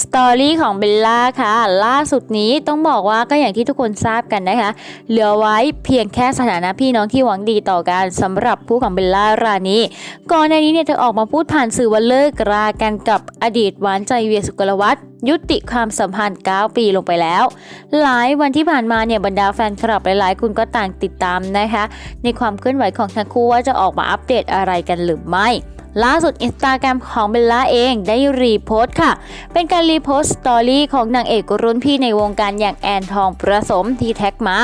สตอรี่ของเบลล่าค่ะ ล่าสุดนี้ต้องบอกว่าก็อย่างที่ทุกคนทราบกันนะคะ เหลือไว้เพียงแค่สถานะพี่น้องที่หวังดีต่อกันสำหรับผู้ของเบลล่ารานีก่อนหน้านี้เนี่ยเธอออกมาพูดผ่านสื่อว่าเลิกรากันกับอดีตหวานใจเวียสุกลวัฒน์ยุติความสัมพันธ์ 9 ปีลงไปแล้ว หลายวันที่ผ่านมาเนี่ยบรรดาแฟนคลับหลายๆ คนก็ต่างติดตามนะคะ ในความเคลื่อนไหวของทั้งคู่ว่าจะออกมาอัปเดตอะไรกันหรือไม่ ล่าสุดอินสตาแกรมของเบลล่าเองได้รีโพสต์ค่ะ เป็นการรีโพสต์สตอรี่ของนางเอกรุ่นพี่ในวงการอย่างแอนทองประสมที่แท็กมา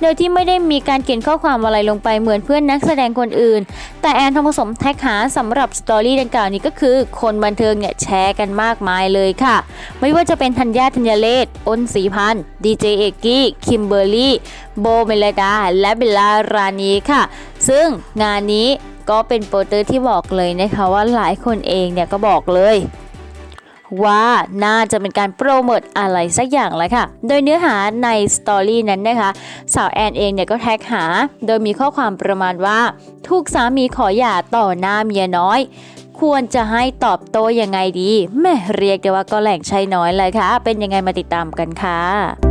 โดยที่ไม่ได้มีการเขียนข้อความอะไรลงไปเหมือนเพื่อนนักแสดงคนอื่น แต่แอนทองผสมแท็กหาสำหรับสตอรี่ดังกล่าวนี้ก็คือ คนบันเทิงเนี่ยแชร์กันมากมายเลยค่ะ ไม่ว่าจะเป็นธัญญาธัญเลศอ้นสีพันธ์ดีเจเอกกี้คิมเบอร์รี่โบเมลดาและเบลล่ารานีค่ะ ซึ่งงานนี้ ก็เป็นโปสเตอร์ที่บอกเลยนะคะว่าหลายคนเองเนี่ยก็บอกเลยว่าน่าจะเป็นการโปรโมทอะไรสักอย่างแหละค่ะ โดยเนื้อหาในสตอรี่นั้นนะคะ สาวแอนเองเนี่ยก็แท็กหา โดยมีข้อความประมาณว่า ถูกสามีขอหย่าต่อหน้าเมียน้อย ควรจะให้ตอบโต้ยังไงดี แม่เรียกได้ว่าก็แหล่งใช้น้อยเลยค่ะ เป็นยังไงมาติดตามกันค่ะ